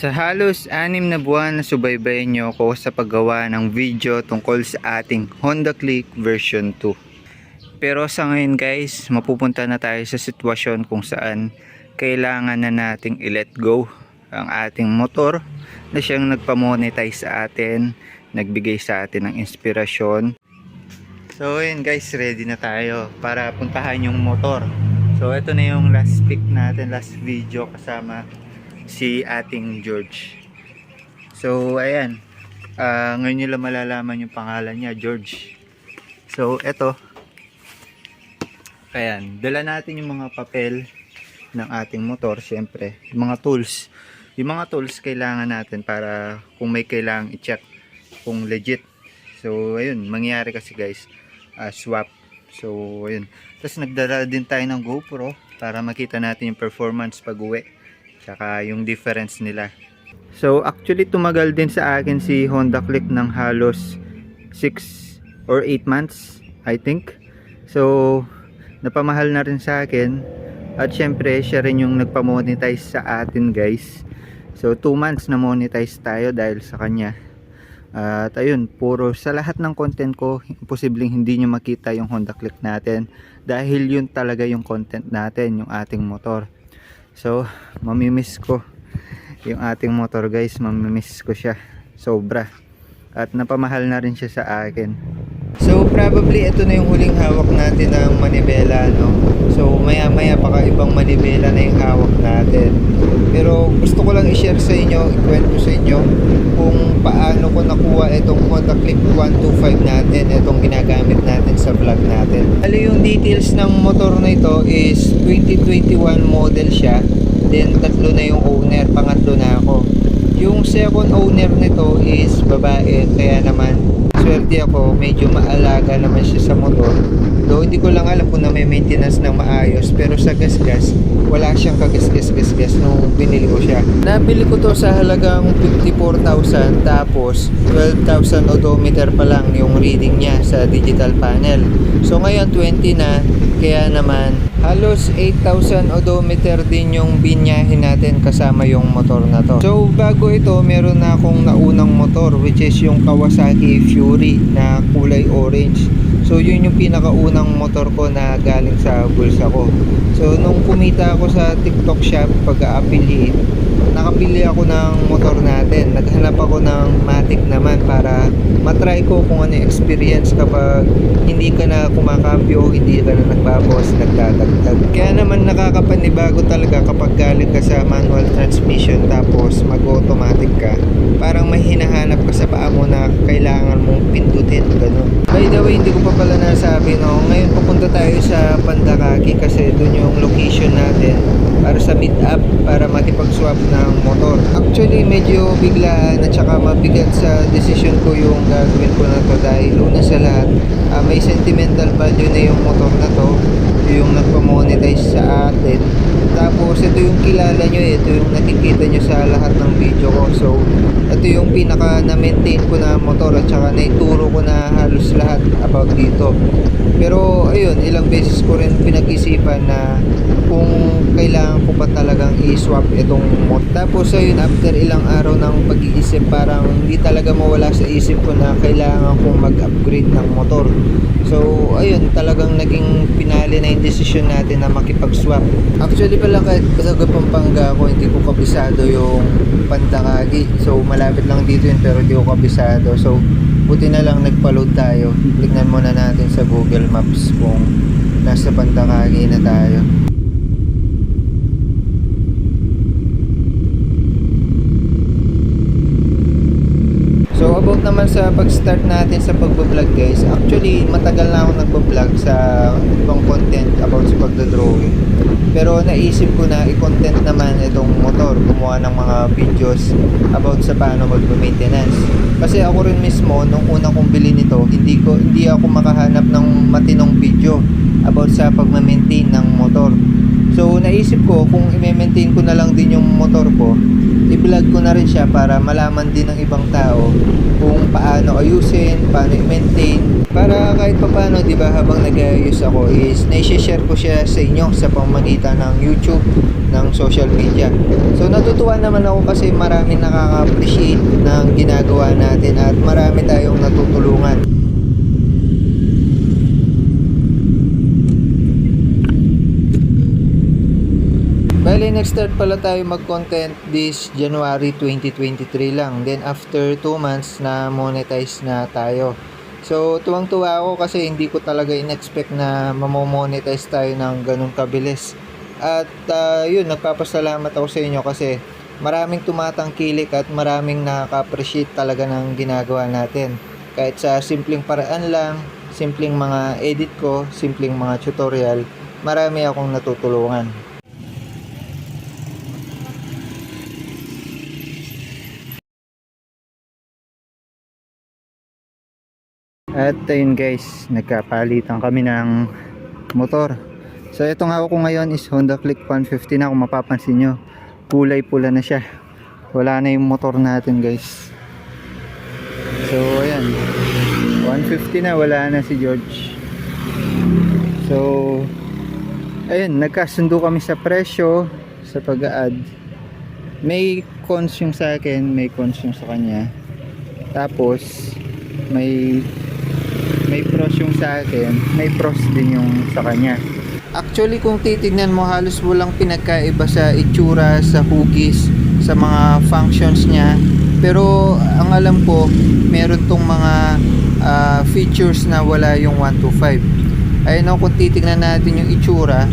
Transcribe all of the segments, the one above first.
Sa halos anim na buwan na subaybayan niyo ako sa paggawa ng video tungkol sa ating Honda Click version 2. Pero sa ngayon guys, mapupunta na tayo sa sitwasyon kung saan kailangan na nating i-let go ang ating motor na siyang nagpamonetize sa atin, nagbigay sa atin ng inspirasyon. So yun guys, ready na tayo para puntahan yung motor. So ito na yung last pick natin, last video kasama si ating George. So ayan, Ah, ngayon nyo lang malalaman yung pangalan niya, George. So eto, ayan, dala natin yung mga papel ng ating motor, syempre, yung mga tools. Yung mga tools kailangan natin para kung may kailangang i-check kung legit. So ayun, mangyayari kasi guys, ah, swap. So ayun, tapos nagdala din tayo ng GoPro para makita natin yung performance pag uwi. Tsaka yung difference nila. So actually tumagal din sa akin si Honda Click ng halos 6 or 8 months I think. So napamahal na rin sa akin at syempre siya rin yung nagpa-monetize sa atin guys. So 2 months na monetize tayo dahil sa kanya. At ayun, puro sa lahat ng content ko, imposibleng hindi nyo makita yung Honda Click natin dahil yun talaga yung content natin, yung ating motor. So, mamimiss ko yung ating motor guys, mamimiss ko siya sobra. At napamahal na rin siya sa akin. So, probably ito na yung huling hawak natin ng manibela, no? So, maya maya baka ibang manibela na yung hawak natin. Pero gusto ko lang i-share sa inyo, ikwento sa inyo kung paano ko nakuha itong Honda Click 125 natin, itong ginagamit natin sa vlog natin. Ano yung details ng motor na ito is 2021 model siya, then tatlo na yung owner, pangatlo na ako. Yung second owner nito is babae, kaya naman swerte ako, medyo maalaga naman siya sa motor. Though hindi ko lang alam kung na may maintenance ng maayos, pero sa gasgas, wala siyang kagasgas-gasgas nung binili ko siya. Nabili ko to sa halagang 54,000 tapos 12,000 odometer pa lang yung reading niya sa digital panel. So ngayon 20 na, kaya naman halos 8,000 odometer din yung binyahin natin kasama yung motor na to. So bago ito, meron na akong naunang motor which is yung Kawasaki Fury na kulay orange. So yun yung pinakaunang motor ko na galing sa bulsa ko. So nung kumita ako sa TikTok shop pag-affiliate, nakapili ako ng motor natin. Naghanap ako ng Matic naman para matry ko kung ano experience kapag hindi ka na kumakambyo, hindi ka na nagbabos, nagdadagdag. Kaya naman nakakapanibago talaga kapag galing ka sa manual transmission tapos mag-automatic ka. Parang may hinahanap ka sa paa mo na kailangan mong pindutin, ganun. By the way, hindi ko pa pala nasabi, no? Ngayon pupunta tayo sa Pandakaki kasi doon yung location natin para sa meet up para makipag-swap ng motor. Actually, medyo biglaan at saka mabigat sa decision ko yung gagawin ko na to dahil una sa lahat, ah, may sentimental value na yung motor na to yung nagpa-monetize sa atin. Tapos ito yung kilala nyo eh, ito yung nakikita nyo sa lahat ng video ko. So ito yung pinaka na-maintain ko na motor at saka naituro ko na halos lahat about dito. Pero ayun, ilang beses ko rin pinag-isipan na kung kailangan ko pa talagang i-swap itong motor. Tapos ayun, after ilang araw ng pag-iisip, parang hindi talaga mawala sa isip ko na kailangan kong mag-upgrade ng motor. So, ayun, talagang naging pinali na yung decision natin na makipag-swap. Actually pala kahit sa Pampanga ako, hindi ko kabisado yung Pandakagi. So, malapit lang dito yun pero hindi ko kabisado. So, buti na lang nagpa-load tayo. Tignan muna natin sa Google Maps kung nasa Pandakagi na tayo. So about naman sa pag-start natin sa pagbablog guys, actually matagal na ako nagbablog sa ibang content about sa pagdodrawing. Pero naisip ko na i-content naman itong motor, gumawa ng mga videos about sa paano mag-maintenance. Kasi ako rin mismo, nung una kong bilhin ito, hindi ko hindi ako makahanap ng matinong video about sa pagma-maintain ng motor. So naisip ko kung i-maintain ko na lang din yung motor ko, i-vlog ko na rin siya para malaman din ng ibang tao kung paano ayusin, paano i-maintain. Para kahit pa paano, di ba, habang nag-ayos ako is na-share ko siya sa inyo sa pamagitan ng YouTube, ng social media. So natutuwa naman ako kasi marami nakaka-appreciate ng ginagawa natin at marami tayong natutulungan. Bale, next start pala tayo mag-content this January 2023 lang. Then after 2 months na monetize na tayo. So, tuwang-tuwa ako kasi hindi ko talaga in-expect na mamomonetize tayo ng ganun kabilis. At ah, yun, nagpapasalamat ako sa inyo kasi maraming tumatangkilik at maraming nakaka-appreciate talaga ng ginagawa natin. Kahit sa simpleng paraan lang, simpleng mga edit ko, simpleng mga tutorial, marami akong natutulungan. At ayun guys, nagkapalitan kami ng motor. So itong hawak ko ngayon is Honda Click 150 na kung mapapansin nyo. Kulay pula na siya. Wala na yung motor natin guys. So ayan. 150 na, wala na si George. So ayun, nagkasundo kami sa presyo sa pag-add. May cons yung sa akin, may cons yung sa kanya. Tapos may sa akin, may pros din yung sa kanya. Actually, kung titignan mo, halos walang pinagkaiba sa itsura, sa hugis, sa mga functions niya. Pero, ang alam ko, meron tong mga ah, features na wala yung 125. Ayun o, kung titignan natin yung itsura,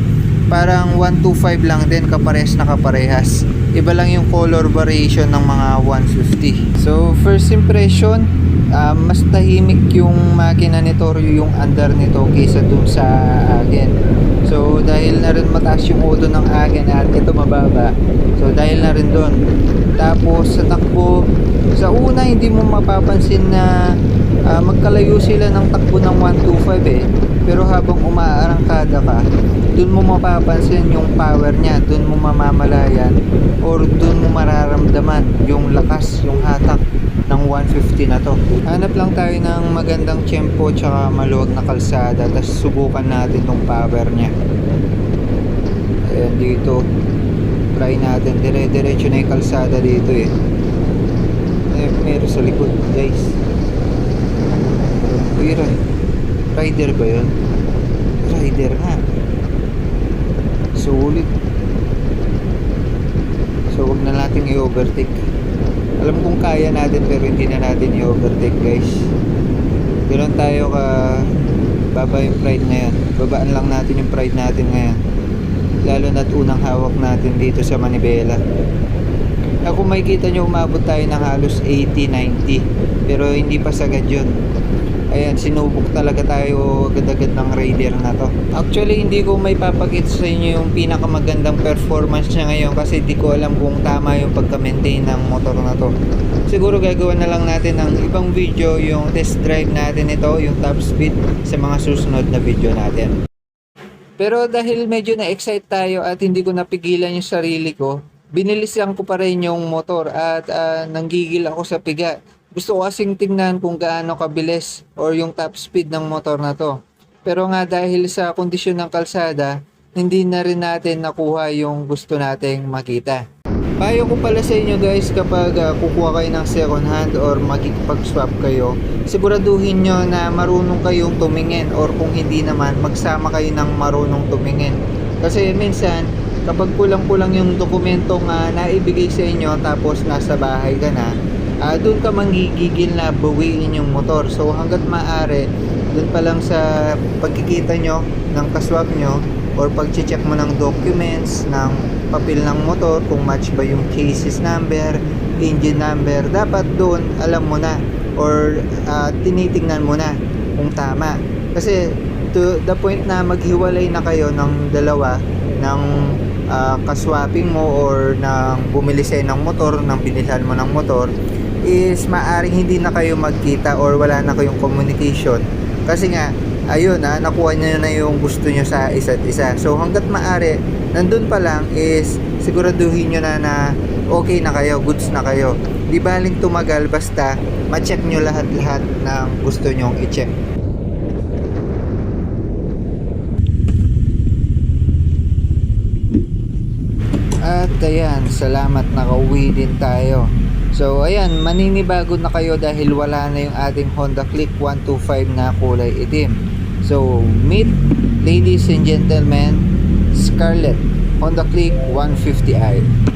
parang 125 lang din, kapares na kaparehas. Iba lang yung color variation ng mga 150. So, first impression, ah, mas tahimik yung makina nito or yung under nito kaysa dun sa agen. So dahil na rin mataas yung udo ng agen at ito mababa. So dahil na rin dun. Tapos sa takbo, sa una hindi mo mapapansin na ah, magkalayo sila ng takbo ng 125 eh. Pero habang umaarangkada ka, dun mo mapapansin yung power niya, dun mo mamamalayan or dun mo mararamdaman yung lakas, yung hatak ng 150 na to. Hanap lang tayo ng magandang tiyempo tsaka maluwag na kalsada tapos subukan natin tong power niya. Ayan dito. Try natin. Dire-diretso na yung kalsada dito eh. Eh, meron sa likod guys. Uy, ri- rider ba yun? Rider nga. Sulit. So, wag na natin i-overtake. Alam kong kaya natin pero hindi na natin i-overtake guys. Ganun tayo ka baba yung pride na yan. Babaan lang natin yung pride natin ngayon. Lalo na't unang hawak natin dito sa Manibela. Kung makikita nyo umabot tayo ng halos 80-90 pero hindi pa sagad yun. Ayan, sinubok talaga tayo agad-agad ng Raider na to. Actually, hindi ko may papakita sa inyo yung pinakamagandang performance niya ngayon kasi di ko alam kung tama yung pagka-maintain ng motor na to. Siguro gagawa na lang natin ng ibang video yung test drive natin ito, yung top speed sa mga susunod na video natin. Pero dahil medyo na-excite tayo at hindi ko napigilan yung sarili ko, binilisan ko pa rin yung motor at ah, nanggigil ako sa piga. Gusto ko kasing tingnan kung gaano kabilis or yung top speed ng motor na to. Pero nga dahil sa kondisyon ng kalsada, hindi na rin natin nakuha yung gusto nating makita. Payo ko pala sa inyo guys kapag ah, kukuha kayo ng second hand or magkikipag-swap kayo, siguraduhin nyo na marunong kayong tumingin or kung hindi naman, magsama kayo ng marunong tumingin. Kasi minsan, kapag kulang-kulang yung dokumentong ah, naibigay sa inyo tapos nasa bahay ka na, ah, doon ka manggigigil na bawiin yung motor. So hanggat maaari, doon pa lang sa pagkikita nyo ng kaswap nyo or pag-check mo ng documents, ng papel ng motor, kung match ba yung chassis number, engine number, dapat doon alam mo na or ah, tinitingnan mo na kung tama. Kasi to the point na maghiwalay na kayo ng dalawa ng ah, kaswapping mo or ng bumili sa'yo ng motor, ng binilhan mo ng motor is maaring hindi na kayo magkita or wala na kayong communication kasi nga ayun ha, nakuha nyo na yung gusto nyo sa isa't isa. So hanggat maaari, nandun pa lang is siguraduhin nyo na na okay na kayo, goods na kayo. Di baling tumagal basta ma-check nyo lahat-lahat ng gusto nyong i-check. At ayan, salamat nakauwi din tayo. So ayan, maninibago na kayo dahil wala na yung ating Honda Click 125 na kulay itim. So meet ladies and gentlemen, Scarlett Honda Click 150i.